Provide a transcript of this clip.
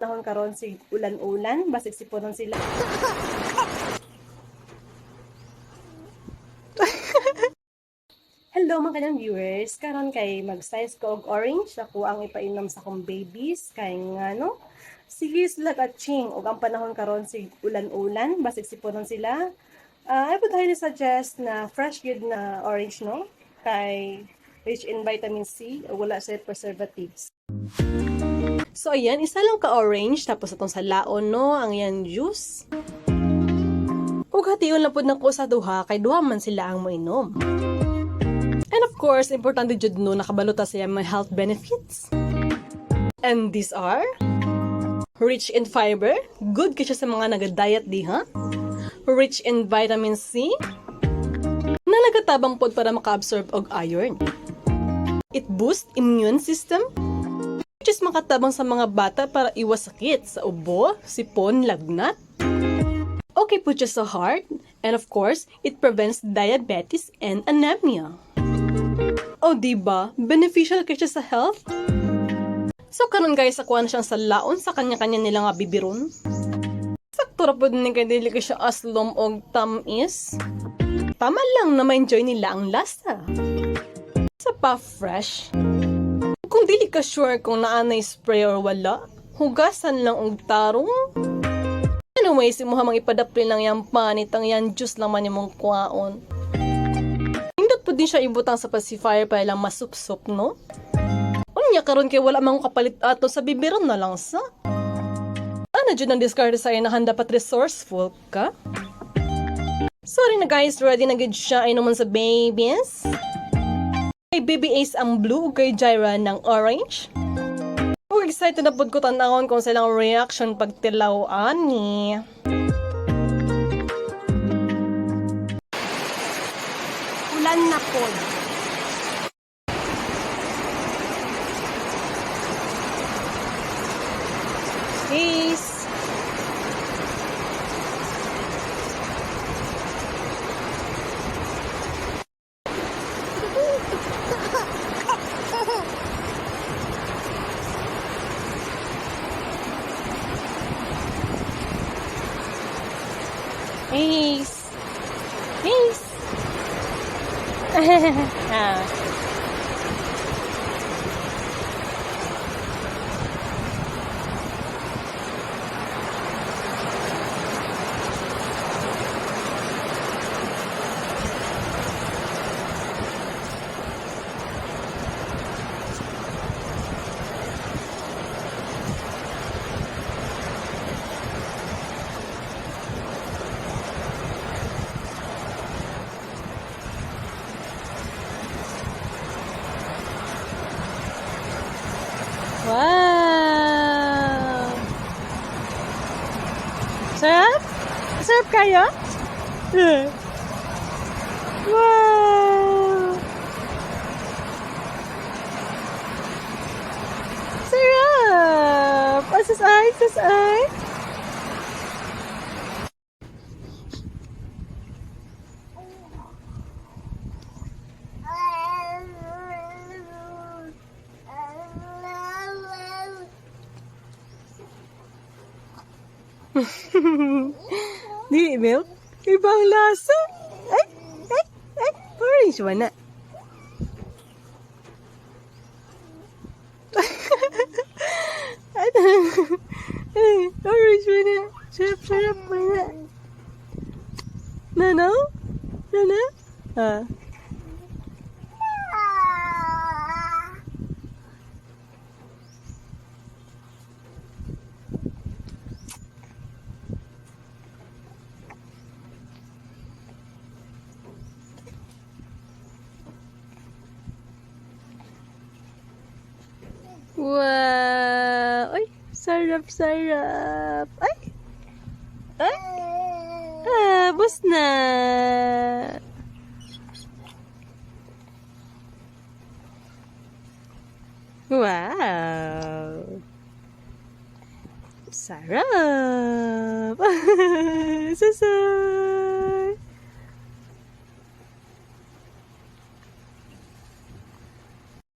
Nahon karon si ulan-ulan, basig sipunon sila. Hello mga kanyang viewers, karon kay mag-size ko og orange ako ang ipainom sa akong babies kay nga no sige sila ching og ang panahon karon si ulan-ulan basig sipunon sila. Ah, I would highly suggest na fresh good na orange no kay rich in vitamin C wala sa preservatives. So ayan, isa lang ka-orange tapos atong sa laon no, ang yan juice. Ug hation lang pud nako sa duha kay duha man sila ang moinom. And of course, importante jud no nakabalota siya may health benefits. And these are rich in fiber, good kasi sa mga nagda-diet di ha? Rich in vitamin C, na nagatabang pod para maka-absorb og iron. It boosts immune system, which is makatabang sa mga bata para iwas sakit sa ubo, sipon, lagnat. Okay po siya sa heart, and of course, it prevents diabetes and anemia. O diba, beneficial kaya siya sa health? So karon guys, ako na siyang sa laon sa kanya-kanya nila nga bibiron. Sakto ra po din kay dili siya aslom og tamis. Tama lang na ma-enjoy nila ang lasa. Sa pa fresh. Dili ka sure kung naanay spray or wala, hugasan lang og tarong. Anyway, si Muhamang ipadapli lang yung panit, ang yan juice lang man yung kwaon. Hindot po din siya ibutang sa pacifier para lang masupsup, no? Unya karon kay wala mang kapalit ato sa bibiron na lang sa. Ano dyan ang discard sa na dapat resourceful ka? Sorry na guys, ready na good siya ay naman sa babies. Kay Ace ang blue ug kay Jaira ng orange. Ug excited na pud ko tanawon kung silang reaction pag tilaw ani. Peace. Peace. ah. Sarap kaya? Wow! Sarap! Ah, sas ay, sas ay. Di, milk? Ibang lasa. Ay, ay, ay. Orange ba na? Ano? Orange ba na? Sarap, sarap ba na? Nano? Nano? Ah. Wow! Ay, sarap, sarap. Ay! Ay! Ah, bus na! Wow! Sarap! Sasap!